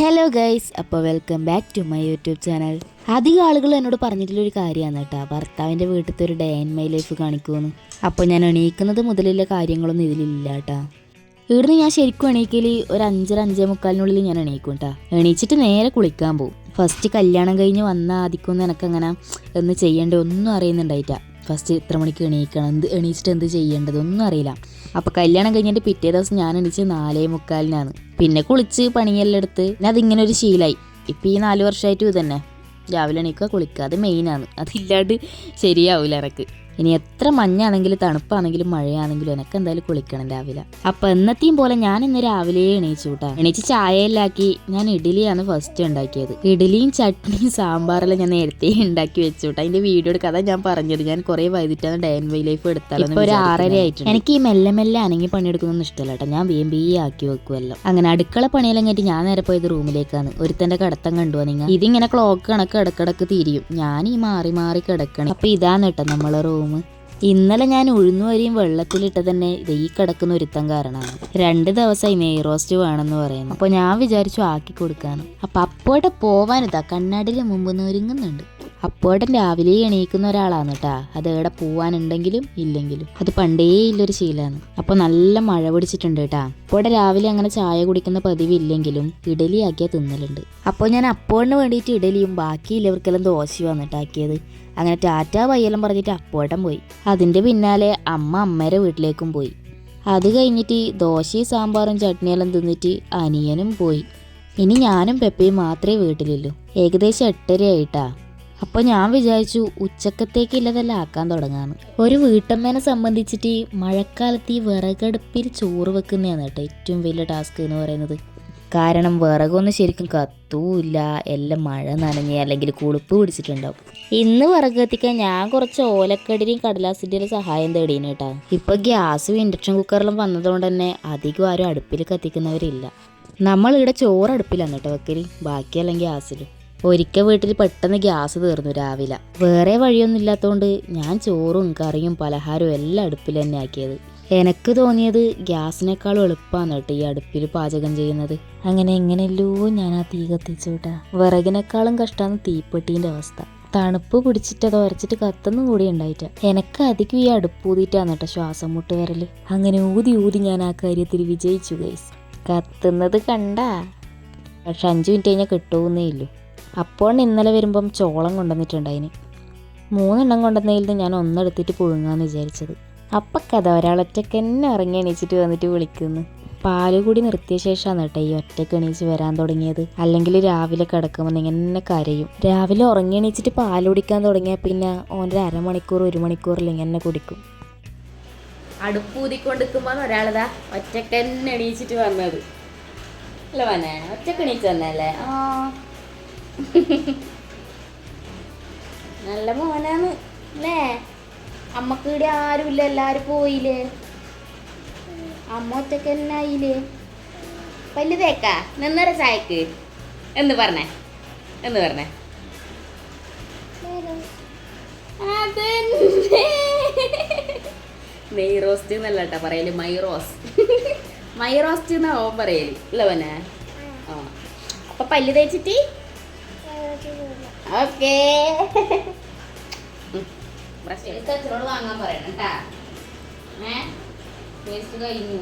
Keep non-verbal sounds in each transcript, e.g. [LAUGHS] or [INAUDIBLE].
Hello guys അപ്പോൾ welcome back to my YouTube channel അധികം ആളുകൾ എന്നോട് പറഞ്ഞിട്ടുള്ളൊരു കാര്യമാണ് കേട്ടോ. ഭർത്താവിന്റെ വീട്ടിലത്തെ ഒരു ഡേ ഇൻ മൈ ലൈഫ് കാണിക്കുമെന്ന്. അപ്പോൾ ഞാൻ എണീക്കുന്നത് മുതലുള്ള കാര്യങ്ങളൊന്നും ഇതിലില്ല കേട്ടോ. ഇവിടുന്ന് ഞാൻ ശരിക്കും എണീക്കൽ ഒരു അഞ്ചര അഞ്ചേ മുക്കാലിനുള്ളിൽ ഞാൻ എണീക്കും കേട്ടോ. എണീച്ചിട്ട് നേരെ കുളിക്കാൻ പോകും ഫസ്റ്റ് കല്യാണം കഴിഞ്ഞ് വന്നാൽ ആദ്യമൊന്നും എനിക്കങ്ങനെ എന്ന് ചെയ്യേണ്ട ഒന്നും അറിയുന്നുണ്ടായിട്ടാ. ഫസ്റ്റ് ഇത്ര മണിക്ക് എണീക്കണം. എന്ത് എണീച്ചിട്ട് എന്ത് ചെയ്യേണ്ടത് ഒന്നും അറിയില്ല. അപ്പോൾ കല്യാണം കഴിഞ്ഞിട്ട് പിറ്റേ ദിവസം ഞാൻ എണീച്ച് നാലേ മുക്കാലിനാണ്. പിന്നെ കുളിച്ച് പണിയെല്ലാം എടുത്ത് പിന്നെ അതിങ്ങനെ ഒരു ശീലായി. ഇപ്പം ഈ നാല് വർഷമായിട്ടും ഇത് തന്നെ രാവിലെ എണീക്കുക കുളിക്കുക അത് മെയിനാണ് അതില്ലാണ്ട് ശരിയാവില്ല എനക്ക് ഇനി എത്ര മഞ്ഞാണെങ്കിലും തണുപ്പാണെങ്കിലും മഴയാണെങ്കിലും എനക്ക് എന്തായാലും കുളിക്കണം രാവിലെ. അപ്പൊ എന്നത്തെയും പോലെ ഞാൻ ഇന്ന് രാവിലെ എണീച്ചു കൂട്ടാ എണീച്ച് ചായയിലാക്കി ഞാൻ ഇഡ്ഡലിയാണ് ഫസ്റ്റ് ഉണ്ടാക്കിയത്. ഇഡ്ഡലിയും ചട്നിയും സാമ്പാറെല്ലാം ഞാൻ നേരത്തെ ഉണ്ടാക്കി വെച്ചു കൂട്ടാ അതിന്റെ വീഡിയോ എടുക്കാതെ ഞാൻ പറഞ്ഞത്. ഞാൻ കുറെ വൈകിട്ടാണ് ഡേ ആൻഡ് വൈ ലൈഫ് എടുത്താലും ഒരു ആറര ആയിട്ടുണ്ട്. എനിക്ക് ഈ മെല്ലെ മെല്ലെ അനങ്ങി പണിയെടുക്കുന്നൊന്നും ഇഷ്ടമല്ല കേട്ടോ ഞാൻ വേം ബി ആക്കി വെക്കുമല്ലോ അങ്ങനെ അടുക്കള പണിയെല്ലാം കഴിഞ്ഞിട്ട് ഞാൻ നേരെ പോയത് റൂമിലേക്കാണ്. ഒരുത്തന്റെ കടത്തം കണ്ടു നിങ്ങൾ ഇതിങ്ങനെ ക്ലോക്ക് കണക്ക് ഇടക്കിടക്ക് തിരിയും. ഞാൻ ഈ മാറി മാറി കിടക്കണം. അപ്പൊ ഇതാണ് കേട്ടോ നമ്മളെ റൂം ഇന്നലെ ഞാൻ ഉഴുന്നുവരിയും വെള്ളത്തിലിട്ട് തന്നെ ഈ കിടക്കുന്ന ഒരുത്തം കാരണമാണ് രണ്ട് ദിവസമായി നെയ് റോസ്റ്റ് വേണമെന്ന് പറയുന്നു. അപ്പോൾ ഞാൻ വിചാരിച്ചു ആക്കി കൊടുക്കാന്ന്. അപ്പൊ അപ്പോട്ടെ പോവാനിതാ കണ്ണാടിയിൽ മുമ്പ് ഒരുങ്ങുന്നുണ്ട് അപ്പോട്ടൻ രാവിലെ എണീക്കുന്ന ഒരാളാണ് കേട്ടാ അത് എവിടെ പോവാനുണ്ടെങ്കിലും ഇല്ലെങ്കിലും. അത് പണ്ടേ ഇല്ലൊരു ശീലമാണ് അപ്പോൾ നല്ല മഴ പിടിച്ചിട്ടുണ്ട് കേട്ടാ അപ്പോടെ രാവിലെ അങ്ങനെ ചായ കുടിക്കുന്ന പതിവില്ലെങ്കിലും ഇഡലി ആക്കിയ തിന്നലുണ്ട്. അപ്പോൾ ഞാൻ അപ്പോഴിന് വേണ്ടിയിട്ട് ഇഡലിയും ബാക്കിയുള്ളവർക്കെല്ലാം ദോശയും വന്നിട്ടാക്കിയത് അങ്ങനെ ടാറ്റ വയ്യെല്ലാം പറഞ്ഞിട്ട് അപ്പോട്ടം പോയി. അതിന്റെ പിന്നാലെ അമ്മ അമ്മയുടെ വീട്ടിലേക്കും പോയി. അത് കഴിഞ്ഞിട്ട് ദോശയും സാമ്പാറും ചട്നിയെല്ലാം തിന്നിട്ട് അനിയനും പോയി. ഇനി ഞാനും പെപ്പയും മാത്രമേ വീട്ടിലുള്ളൂ. ഏകദേശം എട്ടരയായിട്ടാ അപ്പോൾ ഞാൻ വിചാരിച്ചു ഉച്ചക്കത്തേക്ക് ഇല്ലതെല്ലാം ആക്കാൻ തുടങ്ങാന്ന്. ഒരു വീട്ടമ്മേനെ സംബന്ധിച്ചിട്ട് മഴക്കാലത്ത് ഈ വിറകടുപ്പിൽ ചോറ് വെക്കുന്നതാണ് കേട്ടോ ഏറ്റവും വലിയ ടാസ്ക് എന്ന് പറയുന്നത്. കാരണം വിറകൊന്നും ശരിക്കും കത്തൂല്ല. എല്ലാം മഴ നനഞ്ഞ് അല്ലെങ്കിൽ കുളിപ്പ് പിടിച്ചിട്ടുണ്ടാവും. ഇന്ന് വിറക് കത്തിക്കാൻ ഞാൻ കുറച്ച് ഓലക്കടിയും കടലാസിന്റെയും സഹായം തേടീന് കേട്ടോ. ഇപ്പൊ ഗ്യാസും ഇൻഡക്ഷൻ കുക്കറിലും വന്നതുകൊണ്ട് തന്നെ അധികം ആരും അടുപ്പിൽ കത്തിക്കുന്നവരില്ല. നമ്മൾ ഇവിടെ ചോറ് അടുപ്പിലാണ് കേട്ടോ വെക്കൽ ബാക്കിയല്ല ഗ്യാസിലും. ഒരിക്കൽ വീട്ടിൽ പെട്ടെന്ന് ഗ്യാസ് തീർന്നു രാവിലെ. വേറെ വഴിയൊന്നും ഇല്ലാത്തതുകൊണ്ട് ഞാൻ ചോറും കറിയും പലഹാരവും എല്ലാം അടുപ്പിൽ തന്നെ ആക്കിയത്. എനക്ക് തോന്നിയത് ഗ്യാസിനേക്കാളും എളുപ്പമാണ് കേട്ടോ ഈ അടുപ്പിൽ പാചകം ചെയ്യുന്നത്. അങ്ങനെ എങ്ങനെയല്ലോ ഞാൻ ആ തീ കത്തിച്ചു കേട്ടാ വിറകിനേക്കാളും കഷ്ടമാണ് തീപ്പെട്ടീന്റെ അവസ്ഥ. തണുപ്പ് പിടിച്ചിട്ട് അത് ഉരച്ചിട്ട് കത്തൊന്നും കൂടി ഉണ്ടായിട്ട. എനക്ക് അധികം ഈ അടുപ്പ് ഊതിയിട്ടാണ് കേട്ടോ ശ്വാസം മുട്ട് വരൽ അങ്ങനെ ഊതി ഊതി ഞാൻ ആ കാര്യത്തിൽ വിജയിച്ചു ഗൈസ് കത്തുന്നത് കണ്ടാ? പക്ഷെ അഞ്ച് മിനിറ്റ് കഴിഞ്ഞാൽ കിട്ടുമെന്നേ ഇല്ലൂ. അപ്പോൾ ഇന്നലെ വരുമ്പം ചോളം കൊണ്ടുവന്നിട്ടുണ്ടായിന്. മൂന്നെണ്ണം കൊണ്ടുവന്നതിൽ നിന്ന് ഞാൻ ഒന്നെടുത്തിട്ട് പുഴുങ്ങാന്ന് വിചാരിച്ചത്. അപ്പം കഥ ഒരാളൊറ്റക്ക് തന്നെ ഇറങ്ങി എണീച്ചിട്ട് വന്നിട്ട് വിളിക്കുന്നു. പാൽ കൂടി നിർത്തിയ ശേഷമാണ് കേട്ടോ ഈ ഒറ്റയ്ക്ക് എണീച്ച് വരാൻ തുടങ്ങിയത്. അല്ലെങ്കിൽ രാവിലെ കിടക്കുമ്പോൾ ഇങ്ങനെ കരയും. രാവിലെ ഉറങ്ങി എണീച്ചിട്ട് പാൽ കുടിക്കാൻ തുടങ്ങിയാൽ പിന്നെ ഓന്റെ അരമണിക്കൂർ ഒരു മണിക്കൂറിൽ ഇങ്ങനെ കുടിക്കും. അടുപ്പൂതിക്കൊണ്ടിരിക്കുമ്പോൾ ഒരാളിതാ ഒറ്റയ്ക്ക് തന്നെ എണീച്ചിട്ട് വന്നത്. അല്ല വന്നെ ഒറ്റയ്ക്ക് എണീച്ച് വന്നല്ലേ ആ. [LAUGHS] നല്ല മോനാണ് അല്ലേ? അമ്മയ്ക്ക് ഇവിടെ ആരുമില്ല എല്ലാരും പോയില്ലേ? അമ്മ ഒറ്റയ്ക്ക് എന്നായില്ലേ പല്ല് തേക്കാ നിന്നര ചായക്ക്. എന്ന് പറഞ്ഞേ? എന്ന് പറഞ്ഞേ. നെയ് റോസ്റ്റ് എന്നല്ല കേട്ടോ പറയൽ മൈ റോസ് മൈ റോസ്റ്റ് എന്നാ ഓൻ പറയൽ ഇല്ല പന്നെ ആ. അപ്പൊ പല്ല് തേച്ചിട്ട്? ഓക്കേ. അച്ഛനോട് വാങ്ങാൻ പറയണം കേട്ടാ ഏ? വേസ്റ്റ് കഴിഞ്ഞു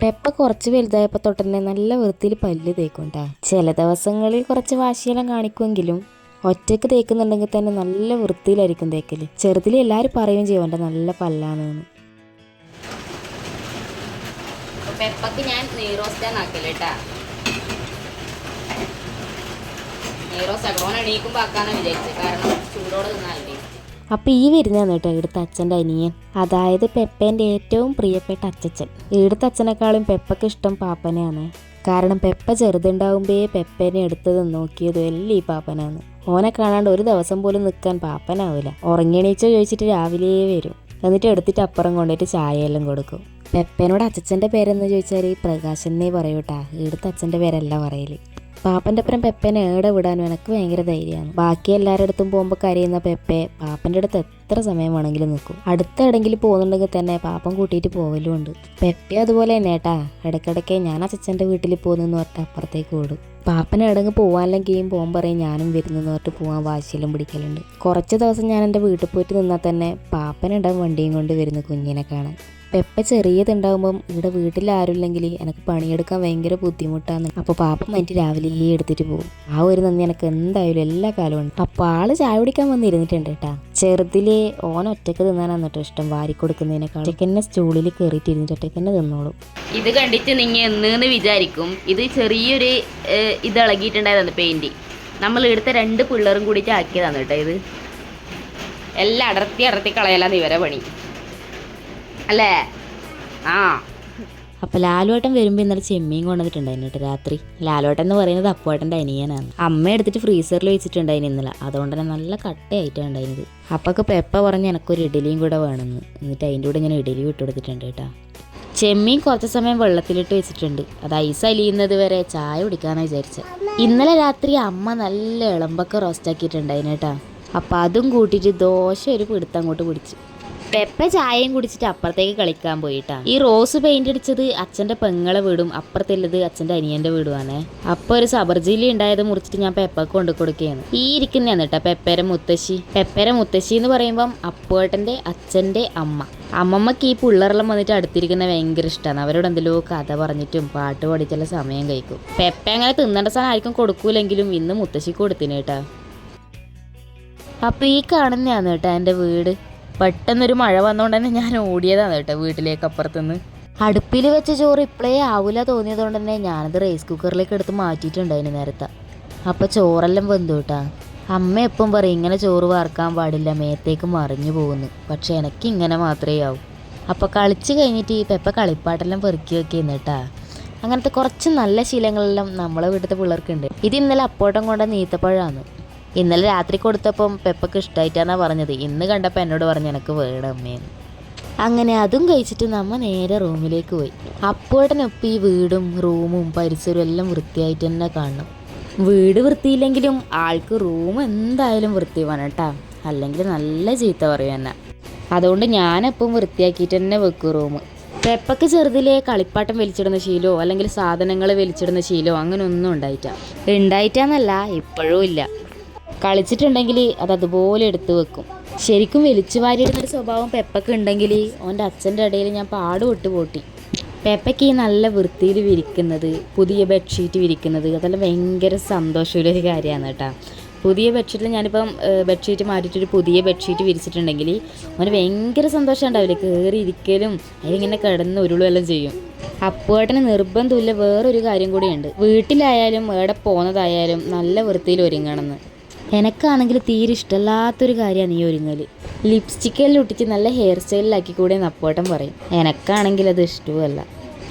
പെപ്പ കുറച്ച് വലുതായപ്പോൾ തൊട്ട് തന്നെ നല്ല വൃത്തിയിൽ പല്ല് തേക്കുണ്ടാ ചില ദിവസങ്ങളിൽ കുറച്ച് വാശിയെല്ലാം കാണിക്കുമെങ്കിലും ഒറ്റയ്ക്ക് തേക്കുന്നുണ്ടെങ്കിൽ തന്നെ നല്ല വൃത്തിയിലായിരിക്കും തേക്കൽ. ചെറുതിൽ എല്ലാവരും പറയുകയും ചെയ്യണ്ട നല്ല പല്ലാണെന്ന്. പെപ്പക്ക് ഞാൻ നെയ്റോസ്റ്റാണ് ആക്കൽ കേട്ടാ വിചാരിച്ചത്. കാരണം അപ്പൊ ഈ വരുന്നതാണ് കേട്ടോ ഇവിടുത്തെ അച്ഛന്റെ അനിയൻ. അതായത് പെപ്പേന്റെ ഏറ്റവും പ്രിയപ്പെട്ട അച്ഛച്ചൻ ഇവിടുത്തെ അച്ഛനെക്കാളും പെപ്പക്ക് ഇഷ്ടം പാപ്പനെയാണ്. കാരണം പെപ്പ ചെറുതുണ്ടാവുമ്പേ പെപ്പേനെ എടുത്തതും നോക്കിയതും എല്ലാം ഈ പാപ്പനാണ്. ഓനെ കാണാണ്ട് ഒരു ദിവസം പോലും നിൽക്കാൻ പാപ്പനാവില്ല ഉറങ്ങിയണീച്ചോ ചോദിച്ചിട്ട് രാവിലെ വരും. എന്നിട്ട് എടുത്തിട്ട് അപ്പുറം കൊണ്ടുപോയിട്ട് ചായയെല്ലാം കൊടുക്കും. പെപ്പേനോട് അച്ചച്ചന്റെ പേരെന്ന് ചോദിച്ചാൽ പ്രകാശൻ എന്നേ പറയൂട്ടാ. ഇവിടുത്തെ അച്ഛന്റെ പേരല്ല പറയൽ. പാപ്പന്റെ അപ്പുറം പെപ്പേനെ ഏടെ വിടാനും എനിക്ക് ഭയങ്കര ധൈര്യമാണ് ബാക്കി എല്ലാവരുടെ അടുത്തും പോകുമ്പോൾ കരയുന്ന പെപ്പെ പാപ്പന്റെ അടുത്ത് എത്ര സമയം വേണമെങ്കിലും നിൽക്കും. അടുത്ത എവിടെങ്കിലും പോകുന്നുണ്ടെങ്കിൽ തന്നെ പാപ്പൻ കൂട്ടിയിട്ട് പോകലും ഉണ്ട്. പെപ്പെ അതുപോലെ തന്നെ ഏട്ടാ. ഇടയ്ക്കിടയ്ക്ക് ഞാൻ അച്ഛന്റെ വീട്ടിൽ പോകുന്നെന്ന് പറഞ്ഞിട്ട് അപ്പുറത്തേക്ക് ഓടും. പാപ്പനെ എവിടെങ്കിൽ പോകാനില്ലെങ്കിലും പോകാൻ പറയും ഞാനും വരുന്നെന്ന് പറഞ്ഞിട്ട് പോകാൻ വാശിയിലും പിടിക്കലുണ്ട്. കുറച്ച് ദിവസം ഞാൻ എന്റെ വീട്ടിൽ പോയിട്ട് നിന്നാൽ തന്നെ പാപ്പനുണ്ടാവും വണ്ടിയും കൊണ്ട് വരുന്ന കുഞ്ഞിനെ കാണാൻ. പെപ്പ ചെറിയതുണ്ടാകുമ്പം ഇവിടെ വീട്ടിൽ ആരുമില്ലെങ്കിൽ എനിക്ക് പണിയെടുക്കാൻ ഭയങ്കര ബുദ്ധിമുട്ടാണ് അപ്പോൾ പാപ്പ മറ്റു രാവിലെ എടുത്തിട്ട് പോകും ആ ഒരു നന്ദി എനിക്ക് എന്തായാലും എല്ലാ കാലവും ഉണ്ട്. അപ്പോൾ ആൾ ചായ കുടിക്കാൻ വന്നിരുന്നിട്ടുണ്ട് കേട്ടാ ചെറുതിലെ ഓൻ ഒറ്റയ്ക്ക് തിന്നാനാണ് കേട്ടോ ഇഷ്ടം. വാരി കൊടുക്കുന്നതിനേക്കാൾ ഒറ്റയ്ക്ക് സ്റ്റൂളിൽ കയറിയിട്ട് ഇരുന്നിട്ട് ഒറ്റയ്ക്ക് തന്നെ തിന്നോളും. ഇത് കണ്ടിട്ട് നിങ്ങൾ എന്ന് വിചാരിക്കും. ഇത് ചെറിയൊരു ഇത് ഇളകിയിട്ടുണ്ടായിരുന്നു പെയിന്റ് നമ്മൾ ഇവിടുത്തെ രണ്ട് പിള്ളേരും കൂടിയിട്ട് ആക്കിയതാണ് കേട്ടോ ഇത്. എല്ലാം അടർത്തി അടർത്തി കളയലാണ് ഇവരെ പണി. അല്ലേ? ആ. അപ്പോൾ ലാലുവേട്ടൻ വരുമ്പോൾ ഇന്നലെ ചെമ്മീൻ കൊണ്ടുവന്നിട്ടുണ്ടായിരുന്നു കേട്ടോ രാത്രി. ലാലുവേട്ടൻ എന്ന് പറയുന്നത് അപ്പുവേട്ടന്റെ അനിയനാണ്. അമ്മ എടുത്തിട്ട് ഫ്രീസറിൽ വെച്ചിട്ടുണ്ടായിരുന്നു ഇന്നലെ. അതുകൊണ്ട് തന്നെ നല്ല കട്ടയായിട്ടാണ് ഉണ്ടായിരുന്നത്. അപ്പൊക്കെ പെപ്പ പറഞ്ഞ് എനക്കൊരു ഇഡലിയും കൂടെ വേണമെന്ന്. എന്നിട്ട് അതിന്റെ കൂടെ ഞാൻ ഇഡലി വിട്ട് കൊടുത്തിട്ടുണ്ട് കേട്ടോ. ചെമ്മീൻ കുറച്ച് സമയം വെള്ളത്തിലിട്ട് വെച്ചിട്ടുണ്ട്. അത് ഐസ് അലിയുന്നത് വരെ ചായ കുടിക്കാന്ന് വിചാരിച്ചത് ഇന്നലെ രാത്രി അമ്മ നല്ല ഇളമ്പൊക്കെ റോസ്റ്റാക്കിയിട്ടുണ്ടായിരുന്നു കേട്ടോ. അപ്പം അതും കൂട്ടിയിട്ട് ദോശ ഒരു പിടുത്തം അങ്ങോട്ട് പിടിച്ചു. പെപ്പ ചായയും കുടിച്ചിട്ട് അപ്പുറത്തേക്ക് കളിക്കാൻ പോയിട്ടാ. ഈ റോസ് പെയിന്റ് അടിച്ചത് അച്ഛന്റെ പെങ്ങളെ വീടും അപ്പുറത്തുള്ളത് അച്ഛന്റെ അനിയന്റെ വീടുമാണ് അപ്പൊ ഒരു സബർജിലി ഉണ്ടായത് മുറിച്ചിട്ട് ഞാൻ പെപ്പക്ക് കൊണ്ടു കൊടുക്കുകയാണ്. ഈ ഇരിക്കുന്നതാണ് കേട്ടോ പെപ്പേരെ മുത്തശ്ശി. പെപ്പേരെ മുത്തശ്ശി എന്ന് പറയുമ്പം അപ്പുവേട്ടന്റെ അച്ഛന്റെ അമ്മ. അമ്മമ്മക്ക് ഈ പിള്ളേരെല്ലാം വന്നിട്ട് അടുത്തിരിക്കുന്ന ഭയങ്കര ഇഷ്ടമാണ് അവരോട് എന്തെല്ലോ കഥ പറഞ്ഞിട്ടും പാട്ട് പാടിച്ചുള്ള സമയം കഴിക്കും. പെപ്പ അങ്ങനെ തിന്നേണ്ട സാധനം ആർക്കും കൊടുക്കൂലെങ്കിലും ഇന്ന് മുത്തശ്ശിക്ക് കൊടുത്തിന് കേട്ടാ. അപ്പൊ ഈ കാണുന്നതാണ് കേട്ടോ എന്റെ വീട്. പെട്ടെന്നൊരു മഴ വന്നുകൊണ്ട് തന്നെ ഞാൻ ഓടിയതാണ് കേട്ടോ വീട്ടിലേക്ക് അപ്പുറത്തുനിന്ന്. അടുപ്പിൽ വെച്ച ചോറ് ഇപ്പോഴേ ആവില്ല തോന്നിയതുകൊണ്ട് തന്നെ ഞാനത് റൈസ് കുക്കറിലേക്ക് എടുത്ത് മാറ്റിയിട്ടുണ്ട് അതിന് നേരത്തെ. അപ്പോൾ ചോറെല്ലാം വെന്തു കേട്ടാ അമ്മ എപ്പം പറയും ഇങ്ങനെ ചോറ് വാർക്കാൻ പാടില്ല മേത്തേക്ക് മറിഞ്ഞു പോകുന്നു. പക്ഷെ എനിക്ക് ഇങ്ങനെ മാത്രമേ ആവും. അപ്പോൾ കളിച്ച് കഴിഞ്ഞിട്ട് ഈ പെപ്പ കളിപ്പാട്ടെല്ലാം പെറുക്കി വെക്കുന്നു കേട്ടാ അങ്ങനത്തെ കുറച്ച് നല്ല ശീലങ്ങളെല്ലാം നമ്മളെ വീട്ടിലത്തെ പിള്ളേർക്കുണ്ട്. ഇത് ഇന്നലെ അപ്പോട്ടം കൊണ്ട നീത്തപ്പഴമാണ് ഇന്നലെ രാത്രി കൊടുത്തപ്പം പെപ്പക്ക് ഇഷ്ടമായിട്ടാണെന്നാ പറഞ്ഞത്. ഇന്ന് കണ്ടപ്പോൾ എന്നോട് പറഞ്ഞു എനിക്ക് വേണം അമ്മേന്ന് അങ്ങനെ അതും കഴിച്ചിട്ട് നമ്മ നേരെ റൂമിലേക്ക് പോയി. അപ്പോഴനൊപ്പം ഈ വീടും റൂമും പരിസരവും എല്ലാം വൃത്തിയായിട്ട് തന്നെ കാണണം. വീട് വൃത്തിയില്ലെങ്കിലും ആൾക്ക് റൂം എന്തായാലും വൃത്തി വേണം അല്ലെങ്കിൽ നല്ല ചീത്ത പറയും തന്നെ അതുകൊണ്ട് ഞാനെപ്പം വൃത്തിയാക്കിയിട്ട് തന്നെ വെക്കും റൂം. പെപ്പക്ക് ചെറുതിലെ കളിപ്പാട്ടം വലിച്ചിടുന്ന ശീലോ അല്ലെങ്കിൽ സാധനങ്ങൾ വലിച്ചിടുന്ന ശീലോ അങ്ങനെ ഒന്നും ഉണ്ടായിട്ടാ. ഉണ്ടായിട്ടാന്നല്ല ഇപ്പോഴും ഇല്ല. കളിച്ചിട്ടുണ്ടെങ്കിൽ അത് അതുപോലെ എടുത്തു വെക്കും. ശരിക്കും വലിച്ചു വാരിയിടുന്നൊരു സ്വഭാവം പെപ്പക്ക് ഉണ്ടെങ്കിൽ ഓന്റെ അച്ഛന്റെ ഇടയിൽ ഞാൻ പാട് വിട്ട് പൊട്ടി. പെപ്പയ്ക്ക് ഈ നല്ല വൃത്തിയിൽ വിരിക്കുന്നത് പുതിയ ബെഡ്ഷീറ്റ് വിരിക്കുന്നത് അതെല്ലാം ഭയങ്കര സന്തോഷമുള്ളൊരു കാര്യമാണ് കേട്ടോ. പുതിയ ബെഡ്ഷീറ്റിൽ ഞാനിപ്പം ബെഡ്ഷീറ്റ് മാറ്റിയിട്ടൊരു പുതിയ ബെഡ്ഷീറ്റ് വിരിച്ചിട്ടുണ്ടെങ്കിൽ അവന് ഭയങ്കര സന്തോഷം ഉണ്ടാവില്ല? കയറി ഇരിക്കലും അതിലിങ്ങനെ കിടന്ന് ഉരുളുമെല്ലാം ചെയ്യും. അപ്പുവേട്ടന് നിർബന്ധമില്ല വേറൊരു കാര്യം കൂടിയുണ്ട്. വീട്ടിലായാലും എവിടെ പോകുന്നതായാലും നല്ല വൃത്തിയിൽ ഒരുങ്ങണമെന്ന്. എനക്കാണെങ്കിൽ തീരെ ഇഷ്ടമല്ലാത്തൊരു കാര്യമാണ് ഈ ഒരുങ്ങൽ ലിപ്സ്റ്റിക്കെല്ലാം ഒട്ടിച്ച് നല്ല ഹെയർ സ്റ്റൈലിലാക്കി കൂടെ അപ്പോട്ടം പറയും. എനക്കാണെങ്കിൽ അത് ഇഷ്ടവുമല്ല.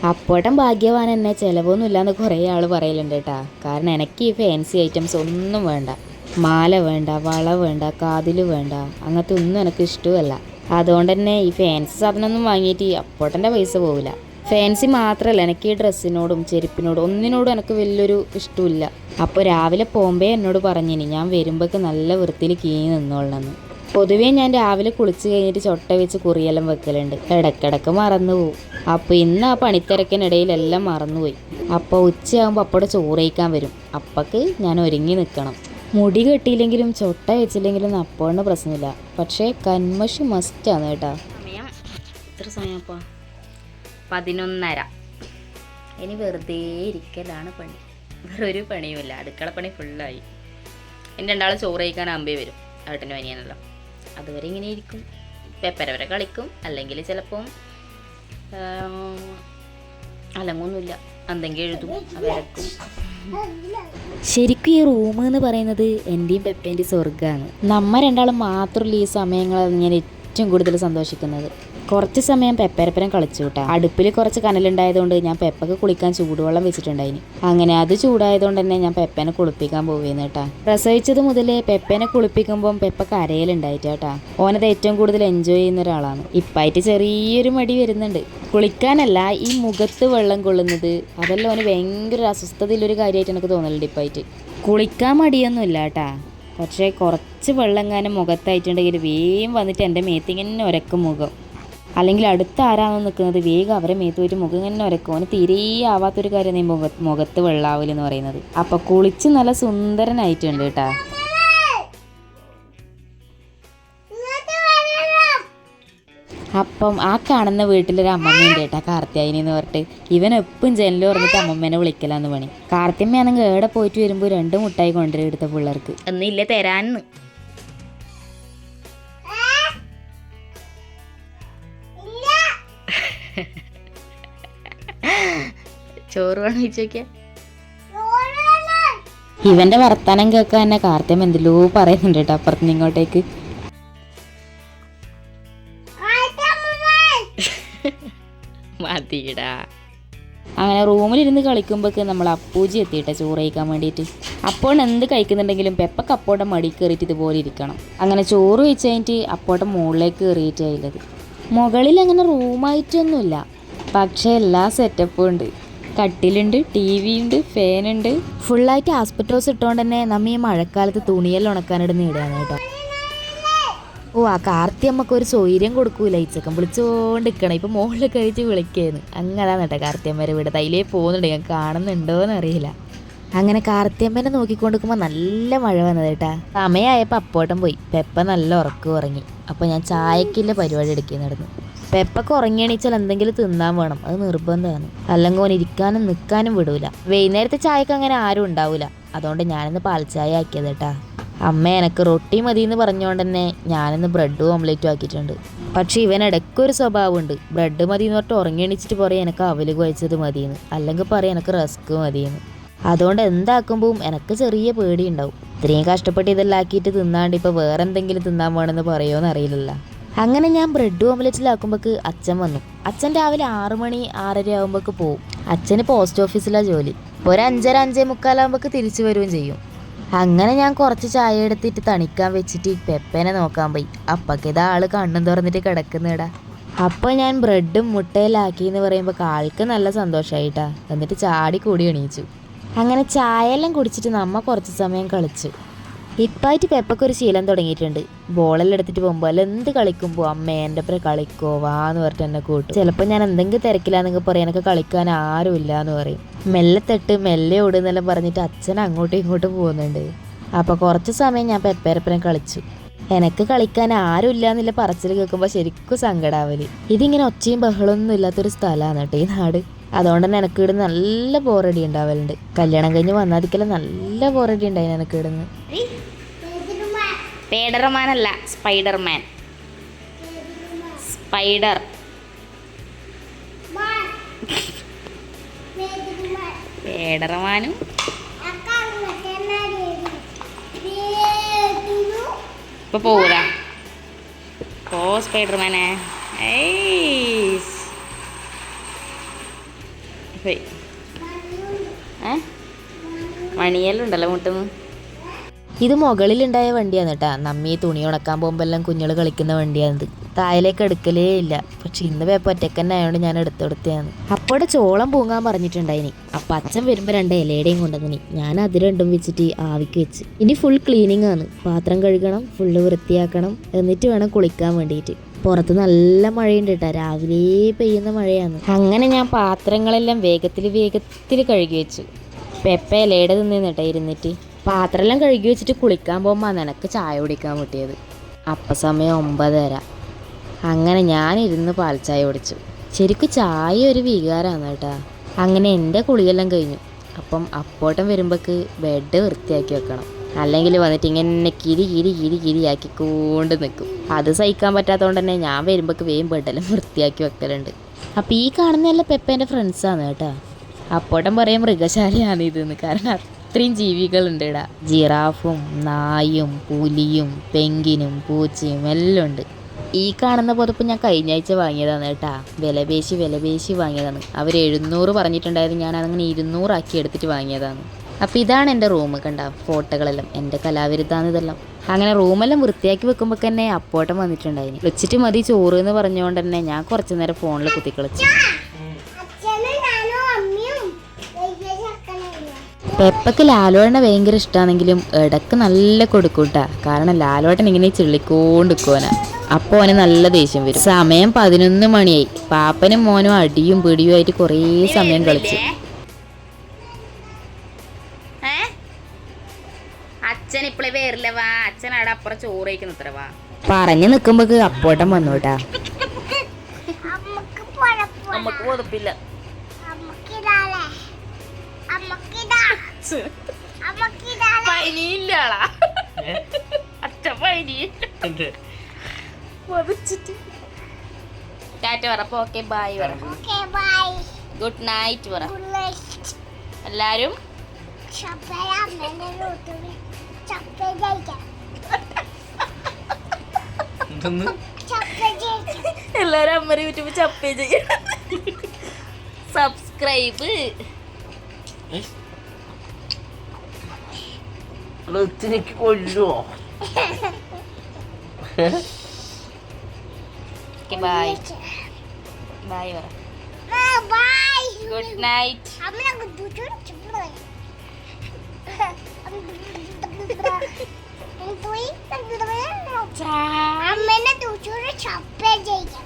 അപ്പോട്ടം ഭാഗ്യവാൻ എന്നെ ചിലവൊന്നും ഇല്ലാന്ന് കുറേ ആൾ പറയലുണ്ട് കേട്ടാ. കാരണം എനിക്ക് ഈ ഫാൻസി ഐറ്റംസ് ഒന്നും വേണ്ട. മാല വേണ്ട വള വേണ്ട കാതിൽ വേണ്ട അങ്ങനത്തെ ഒന്നും എനിക്ക് ഇഷ്ടവുമല്ല. അതുകൊണ്ട് തന്നെ ഈ ഫാൻസി സാധനമൊന്നും വാങ്ങിയിട്ട് ഈ അപ്പോട്ടന്റെ പൈസ പോവില്ല. ഫാൻസി മാത്രമല്ല എനിക്ക് ഈ ഡ്രസ്സിനോടും ചെരുപ്പിനോടും ഒന്നിനോടും എനിക്ക് വലിയൊരു ഇഷ്ടമില്ല അപ്പോൾ രാവിലെ പോകുമ്പേ എന്നോട് പറഞ്ഞിനി ഞാൻ വരുമ്പോഴേക്ക് നല്ല വൃത്തിയിൽ കീഞ്ഞ് നിന്നോളണമെന്ന്. പൊതുവേ ഞാൻ രാവിലെ കുളിച്ച് കഴിഞ്ഞിട്ട് ചൊട്ട വെച്ച് കുറിയെല്ലാം വെക്കലുണ്ട്. ഇടയ്ക്കിടയ്ക്ക് മറന്നു പോവും. അപ്പോൾ ഇന്ന് ആ പണിത്തിരക്കിനിടയിലെല്ലാം മറന്നുപോയി. അപ്പോൾ ഉച്ചയാകുമ്പോൾ അപ്പോടെ ചോറയിക്കാൻ വരും. അപ്പക്ക് ഞാൻ ഒരുങ്ങി നിൽക്കണം മുടി കെട്ടിയില്ലെങ്കിലും ചൊട്ട വെച്ചില്ലെങ്കിലും അപ്പോഴൊന്നും പ്രശ്നമില്ല. പക്ഷേ കന്മഷി മസ്റ്റാണ് കേട്ടോ. എത്ര സമയപ്പോൾ പതിനൊന്നര. ഇനി വെറുതെ ഇരിക്കലാണ് പണി. വേറെ ഒരു പണിയുമില്ല. അടുക്കള പണി ഫുള്ളായി എന്റെ രണ്ടാൾ ചോറ് കഴിക്കാൻ അമ്പേ വരും. ഏട്ടനും അനിയനല്ലോ അതുവരെ ഇങ്ങനെ ഇരിക്കും. പെപ്പരവരെ കളിക്കും. അല്ലെങ്കിൽ ചിലപ്പം അലങ്ങൊന്നുമില്ല. എന്തെങ്കിലും എഴുതും. വരക്കും ശരിക്കും ഈ റൂം എന്ന് പറയുന്നത് എന്റെയും പെപ്പേന്റെയും സ്വർഗമാണ്. നമ്മ രണ്ടാളും മാത്രമല്ല ഈ സമയങ്ങളാണ് ഞാൻ ഏറ്റവും കൂടുതൽ സന്തോഷിക്കുന്നത്. കുറച്ച് സമയം പെപ്പരപ്പരം കളിച്ചു കേട്ടോ. അടുപ്പിൽ കുറച്ച് കനലുണ്ടായതുകൊണ്ട് ഞാൻ പെപ്പക്ക് കുളിക്കാൻ ചൂടുവെള്ളം വെച്ചിട്ടുണ്ടായിന്. അങ്ങനെ അത് ചൂടായതുകൊണ്ട് തന്നെ ഞാൻ പെപ്പനെ കുളിപ്പിക്കാൻ പോവുകയെന്ന് കേട്ടാ. പ്രസവിച്ചത് മുതലേ പെപ്പനെ കുളിപ്പിക്കുമ്പം പെപ്പ കരയിലുണ്ടായിട്ടാ ഓനത് ഏറ്റവും കൂടുതൽ എൻജോയ് ചെയ്യുന്ന ഒരാളാണ്. ഇപ്പായിട്ട് ചെറിയൊരു മടി വരുന്നുണ്ട്. കുളിക്കാനല്ല ഈ മുഖത്ത് വെള്ളം കൊള്ളുന്നത് അതെല്ലാം ഓന് ഭയങ്കര അസ്വസ്ഥതയിലൊരു കാര്യമായിട്ട് എനിക്ക് തോന്നലുണ്ട് ഇപ്പായിട്ട്. കുളിക്കാൻ മടിയൊന്നുമില്ല കേട്ടാ. പക്ഷേ കുറച്ച് വെള്ളം എങ്ങാനും മുഖത്തായിട്ടുണ്ടെങ്കിൽ വേഗം വന്നിട്ട് എന്റെ മേത്തിങ്ങനെ ഉരക്കും മുഖം. അല്ലെങ്കിൽ അടുത്ത് ആരാണോ നിൽക്കുന്നത് വേഗം അവരെ മേത്ത് പോയിട്ട് മുഖം ഇങ്ങനെ ഉരക്കും അവന് തീരെ ആവാത്തൊരു കാര്യം നീ മുഖ മുഖത്ത് വെള്ളാവില്ലെന്ന് പറയുന്നത്. അപ്പോൾ കുളിച്ച് നല്ല സുന്ദരനായിട്ടുണ്ട് കേട്ടാ. അപ്പം ആ കാണുന്ന വീട്ടിലൊരു അമ്മമ്മയുണ്ട് കേട്ടാ കാർത്തിയായിനി എന്ന് പറഞ്ഞിട്ട്. ഇവൻ എപ്പം ജനലിൽ പറഞ്ഞിട്ട് അമ്മമ്മേനെ വിളിക്കലാന്ന് പണി. കാർത്തിയമ്മയാണെങ്കിൽ ഏടെ പോയിട്ട് വരുമ്പോൾ രണ്ട് മുട്ടായി കൊണ്ടുവരും എടുത്ത പിള്ളേർക്ക്. ഒന്നില്ല തരാന്ന്. ചോറ് വേണം ചോദിച്ചാ ഇവന്റെ വർത്താനം കേൾക്കാൻ തന്നെ കാർത്തിയം എന്തെല്ലോ പറയുന്നുണ്ട് കേട്ടോ അപ്പുറത്ത് ഇങ്ങോട്ടേക്ക്. മതിടാ അങ്ങനെ റൂമിലിരുന്ന് കളിക്കുമ്പോഴേക്ക് നമ്മൾ അപ്പൂജി എത്തിയിട്ട ചോറ് കഴിക്കാൻ വേണ്ടിയിട്ട്. അപ്പോൾ എന്ത് കഴിക്കുന്നുണ്ടെങ്കിലും പെപ്പക്ക് അപ്പോടെ മടി കയറിയിട്ട് ഇതുപോലെ ഇരിക്കണം. അങ്ങനെ ചോറ് വെച്ച് കഴിഞ്ഞിട്ട് അപ്പോടെ മുകളിലേക്ക് കയറിയിട്ടായുള്ളത് മുകളിൽ അങ്ങനെ റൂമായിട്ടൊന്നുമില്ല. പക്ഷേ എല്ലാ സെറ്റപ്പും ഉണ്ട്. കട്ടിലുണ്ട് ടി വി ഉണ്ട് ഫാനുണ്ട് ഫുള്ളായിട്ട് ആസ്പെറ്റോസ് ഇട്ടുകൊണ്ട് തന്നെ നമ്മ ഈ മഴക്കാലത്ത് തുണിയെല്ലാം ഉണക്കാനിടുന്ന ഇടുകയാണ് കേട്ടോ. ഓ ആ കാർത്തി അമ്മയ്ക്ക് ഒരു സൗകര്യം കൊടുക്കൂല. ഈ വിളിച്ചോണ്ട് നിൽക്കണം ഇപ്പം മുകളിൽ കഴിച്ച് വിളിക്കായിരുന്നു അങ്ങനെയാണ് കേട്ടോ കാർത്തിയമ്മേരെ വീട്. തൈലേ പോകുന്നുണ്ട്. ഞാൻ കാണുന്നുണ്ടോന്ന് അറിയില്ല. അങ്ങനെ കാർത്തിയമ്മേനെ നോക്കിക്കൊണ്ടിരിക്കുമ്പോൾ നല്ല മഴ വന്നത് കേട്ടാ. സമയമായപ്പോൾ അപ്പോട്ടം പോയി. പെപ്പ നല്ല ഉറക്കം ഉറങ്ങി. അപ്പോൾ ഞാൻ ചായക്കില്ല പരിപാടി എടുക്കുന്നിടന്ന് പെപ്പൊക്കെ ഉറങ്ങിയണീച്ചാൽ എന്തെങ്കിലും തിന്നാൻ വേണം. അത് നിർബന്ധമാണ് അല്ലെങ്കിൽ ഓൻ ഇരിക്കാനും നിൽക്കാനും വിടൂല. വൈകുന്നേരത്തെ ചായക്ക് അങ്ങനെ ആരും ഉണ്ടാവില്ല അതുകൊണ്ട് ഞാനിന്ന് പാൽച്ചായ ആക്കിയത് കേട്ടാ അമ്മ എനക്ക് റൊട്ടി മതി എന്ന് പറഞ്ഞുകൊണ്ട് തന്നെ ഞാനിന്ന് ബ്രെഡും ഓംലേറ്റും ആക്കിയിട്ടുണ്ട്. പക്ഷേ ഇവൻ ഇടയ്ക്കൊരു സ്വഭാവമുണ്ട്. ബ്രെഡ് മതി എന്ന് പറഞ്ഞിട്ട് ഉറങ്ങി എണീച്ചിട്ട് പറയും എനിക്ക് അവൽ കുഴച്ചത് മതിയെന്ന് അല്ലെങ്കിൽ പറയും എനിക്ക് റസ്ക് മതിയെന്ന് അതുകൊണ്ട് എന്താക്കുമ്പോൾ എനിക്ക് ചെറിയ പേടിയുണ്ടാവും. ഇത്രയും കഷ്ടപ്പെട്ട് ഇതെല്ലാം ആക്കിയിട്ട് തിന്നാണ്ട് ഇപ്പോൾ വേറെ എന്തെങ്കിലും തിന്നാൻ വേണമെന്ന് പറയുമോയെന്ന് അറിയില്ലല്ലോ. അങ്ങനെ ഞാൻ ബ്രെഡ് ഓംലെറ്റിലാക്കുമ്പോൾക്ക് അച്ഛൻ വന്നു. അച്ഛൻ രാവിലെ ആറു മണി ആറര ആകുമ്പോൾക്ക് പോവും. അച്ഛന് പോസ്റ്റ് ഓഫീസിലാണ് ജോലി. ഒരു അഞ്ചര അഞ്ചേ മുക്കാലാകുമ്പോൾക്ക് തിരിച്ചു വരികയും ചെയ്യും. അങ്ങനെ ഞാൻ കുറച്ച് ചായ എടുത്തിട്ട് തണിക്കാൻ വെച്ചിട്ട് പെപ്പനെ നോക്കാൻ പോയി. അപ്പക്ക് ഇതാ ആൾ കണ്ണും തുറന്നിട്ട് കിടക്കുന്നേടാ. അപ്പോൾ ഞാൻ ബ്രെഡും മുട്ടയിലാക്കി എന്ന് പറയുമ്പോൾ ആൾക്ക് നല്ല സന്തോഷമായിട്ടാ എന്നിട്ട് ചാടി കൂടി എണീച്ചു. അങ്ങനെ ചായയെല്ലാം കുടിച്ചിട്ട് നമ്മ കുറച്ച് സമയം കളിച്ചു. ഇപ്പായിട്ട് പെപ്പക്കൊരു ശീലം തുടങ്ങിയിട്ടുണ്ട്. ബോളെല്ലാം എടുത്തിട്ട് പോകുമ്പോൾ അല്ല എന്ത് കളിക്കുമ്പോൾ അമ്മ എന്റെ ഒപ്പം കളിക്കോ വാ എന്ന് പറഞ്ഞിട്ട് എന്നെ കൂട്ടും. ചിലപ്പോൾ ഞാൻ എന്തെങ്കിലും തിരക്കില്ലാന്നൊക്കെ പറയും എനിക്ക് കളിക്കാൻ ആരുമില്ല എന്ന് പറയും. മെല്ലെ തെട്ട് മെല്ലെ ഓടുന്നെല്ലാം പറഞ്ഞിട്ട് അച്ഛൻ അങ്ങോട്ടും ഇങ്ങോട്ടും പോകുന്നുണ്ട്. അപ്പോൾ കുറച്ച് സമയം ഞാൻ പെപ്പേരപ്പനെ കളിച്ചു. എനക്ക് കളിക്കാൻ ആരുമില്ല എന്നുള്ള പറച്ചിൽ കേൾക്കുമ്പോൾ ശരിക്കും സങ്കടാവൽ. ഇതിങ്ങനെ ഒച്ചയും ബഹളമൊന്നും ഇല്ലാത്തൊരു സ്ഥലമാണ് കേട്ടോ ഈ നാട്. അതുകൊണ്ട് തന്നെ എനിക്ക് ഇവിടെ നല്ല ബോറടി ഉണ്ടാവലുണ്ട്. കല്യാണം കഴിഞ്ഞ് വന്നാതിക്കെല്ലാം നല്ല ബോറടി ഉണ്ടായി എനിക്ക് ഇവിടുന്ന്. പേഡർമാൻ അല്ല സ്പൈഡർമാൻ. സ്പൈഡർ. പേഡർമാനും. ഇപ്പൊ പോകൂല പോ സ്പൈഡർമാനെ. ഏയ്സ്. ഹേയ്. ഏ? മണിയെല്ലാം ഉണ്ടല്ലോ മുട്ടുന്നു ഇത് മുകളിലുണ്ടായ വണ്ടിയാണ് നമ്മ നമ്മി തുണി ഉണക്കാൻ പോകുമ്പോൾ എല്ലാം കുഞ്ഞുങ്ങൾ കളിക്കുന്ന വണ്ടിയാണിത്. തായലേക്ക് എടുക്കലേ ഇല്ല. പക്ഷെ ഇന്ന് വേപ്പ ഒറ്റയ്ക്ക് തന്നെ ആയതുകൊണ്ട് ഞാൻ എടുത്തെടുത്തതാണ് അപ്പോടെ ചോളം പൂങ്ങാൻ പറഞ്ഞിട്ടുണ്ടായിനി. അപ്പം അച്ഛൻ വരുമ്പോൾ രണ്ട് ഇലയുടെയും കൊണ്ടുവന്നിനി. ഞാൻ അത് രണ്ടും വെച്ചിട്ട് ആവിക്ക് വെച്ച്. ഇനി ഫുൾ ക്ലീനിങ് ആണ്. പാത്രം കഴുകണം ഫുള്ള് വൃത്തിയാക്കണം. എന്നിട്ട് വേണം കുളിക്കാൻ വേണ്ടിയിട്ട്. പുറത്ത് നല്ല മഴയുണ്ട് കേട്ടോ രാവിലെ പെയ്യുന്ന മഴയാണ്. അങ്ങനെ ഞാൻ പാത്രങ്ങളെല്ലാം വേഗത്തിൽ വേഗത്തിൽ കഴുകി വെച്ചു. പെപ്പ ഇലയുടെ നിന്നിട്ടാ ഇരുന്നിട്ട്. പാത്രമെല്ലാം കഴുകി വെച്ചിട്ട് കുളിക്കാൻ പോകുമ്പോൾ നിനക്ക് ചായ കുടിക്കാൻ കിട്ടിയത്. അപ്പം സമയം ഒമ്പതര. അങ്ങനെ ഞാൻ ഇരുന്ന് പാൽച്ചായ കുടിച്ചു. ശരിക്കും ചായ ഒരു വികാരമാണ് കേട്ടോ. അങ്ങനെ എന്റെ കുളിയെല്ലാം കഴിഞ്ഞു. അപ്പം അപ്പോട്ടം വരുമ്പോൾക്ക് ബെഡ് വൃത്തിയാക്കി വെക്കണം. അല്ലെങ്കിൽ വന്നിട്ട് ഇങ്ങനെ കിരി കിരി കിരി കിരിയാക്കി കൊണ്ട് നിൽക്കും അത് സഹിക്കാൻ പറ്റാത്തതുകൊണ്ട് തന്നെ ഞാൻ വരുമ്പോൾ വേഗം പെട്ടെല്ലാം വൃത്തിയാക്കി വെക്കലുണ്ട്. അപ്പം ഈ കാണുന്നതല്ല പെപ്പേന്റെ ഫ്രണ്ട്സാണ് കേട്ടോ. അപ്പോട്ടം പറയും മൃഗശാലയാണ് ഇതെന്ന്. കാരണം അത്രയും ജീവികളുണ്ട് ഇടാ. ജിറാഫും നായും പുലിയും പെങ്കിനും പൂച്ചയും എല്ലാം ഉണ്ട്. ഈ കാണുന്ന പുതപ്പ് ഞാൻ കഴിഞ്ഞ ആഴ്ച വാങ്ങിയതാണ് കേട്ടാ. വിലപേശി വിലപേശി വാങ്ങിയതാണ്. അവർ എഴുന്നൂറ് പറഞ്ഞിട്ടുണ്ടായിരുന്നു. ഞാൻ അതങ്ങനെ ഇരുന്നൂറാക്കി എടുത്തിട്ട് വാങ്ങിയതാണ്. അപ്പോൾ ഇതാണ് എന്റെ റൂം കണ്ട ഫോട്ടോകളെല്ലാം എന്റെ കലാവിരുദ്ധാന്ന് ഇതെല്ലാം. അങ്ങനെ റൂമെല്ലാം വൃത്തിയാക്കി വെക്കുമ്പോൾ തന്നെ അപ്പോട്ടം വന്നിട്ടുണ്ടായി വെച്ചിട്ട് മതി ചോറ് എന്ന് പറഞ്ഞുകൊണ്ട് തന്നെ ഞാൻ കുറച്ച് നേരം ഫോണിൽ കുത്തിക്കളിച്ചു. പെപ്പക്ക് ലാലോട്ടനെ ഭയങ്കര ഇഷ്ടമാണെങ്കിലും ഇടയ്ക്ക് നല്ല കൊടുക്കൂട്ടാ. കാരണം ലാലോട്ടൻ ഇങ്ങനെ ചിള്ളിക്കോണ്ടിക്കോന. അപ്പോൾ അവന് നല്ല ദേഷ്യം വരും. സമയം പതിനൊന്ന് മണിയായി. പാപ്പനും മോനും അടിയും പിടിയും ആയിട്ട് കുറേ സമയം കളിച്ചു. അച്ഛൻ ഇപ്പളെ പേരില്ല വാ. അച്ഛൻ അവിടെ അപ്പുറം ചോറ് കഴിക്കുന്ന അത്ര വാ. പറഞ്ഞു നിൽക്കുമ്പോക്ക് അപ്പോട്ടം വന്നോട്ടാ. നമുക്ക് പനിയില്ലാളാ. പനി ടാറ്റ പറ ഓക്കെ ബായ് പറ. ബൈ ഗുഡ് നൈറ്റ് പറ. ഗുഡ് നൈറ്റ് എല്ലാരും? എല്ലാരും അമ്മ യൂട്യൂബ് ചപ്പേ ചെയ്യണം സബ്സ്ക്രൈബ് എനിക്ക് കൊല്ലുവോ? ഓക്കെ ബായ് ബായ് പറ. ബൈ ഗുഡ് നൈറ്റ് അമ്മേനെ തൂച്ചൂടെ ചപ്പ ജയിക്കാം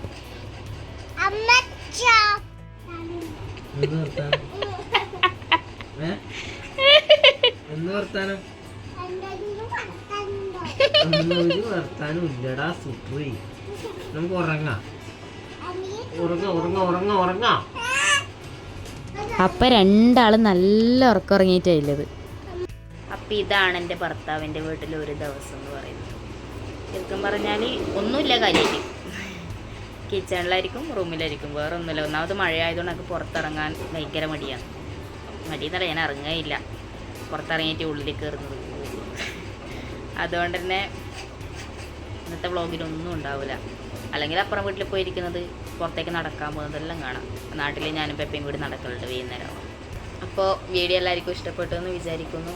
അമ്മ എന്ന് ഉറങ്ങാം ഉറങ്ങ ഉറങ്ങ രണ്ടാളും നല്ല ഉറക്കം ഉറങ്ങിയിട്ടായില്ലത് അപ്പം ഇതാണ് എന്റെ ഭർത്താവിന്റെ വീട്ടിൽ ഒരു ദിവസം എന്ന് പറയുന്നത്. ശരിക്കും പറഞ്ഞാൽ ഒന്നുമില്ല കാര്യം കിച്ചണിലായിരിക്കും റൂമിലായിരിക്കും വേറെ ഒന്നുമില്ല ഒന്നാമത് മഴ ആയതുകൊണ്ട് എനിക്ക് പുറത്തിറങ്ങാൻ ഭയങ്കര മടിയാണ്. മടി എന്നല്ല ഞാൻ ഇറങ്ങുകയില്ല പുറത്തിറങ്ങിയിട്ട് ഉള്ളിൽ കയറുന്നത്. അതുകൊണ്ട് തന്നെ ഇന്നത്തെ വ്ളോഗിലൊന്നും ഉണ്ടാവില്ല അല്ലെങ്കിൽ അപ്പുറം വീട്ടിൽ പോയിരിക്കുന്നത് പുറത്തേക്ക് നടക്കാൻ പോകുന്നതെല്ലാം കാണാം. നാട്ടിൽ ഞാനും പെപ്പയും കൂടി നടക്കുന്നുണ്ട് വൈകുന്നേരം. അപ്പോൾ വീഡിയോ എല്ലാവർക്കും ഇഷ്ടപ്പെട്ടു എന്ന് വിചാരിക്കുന്നു.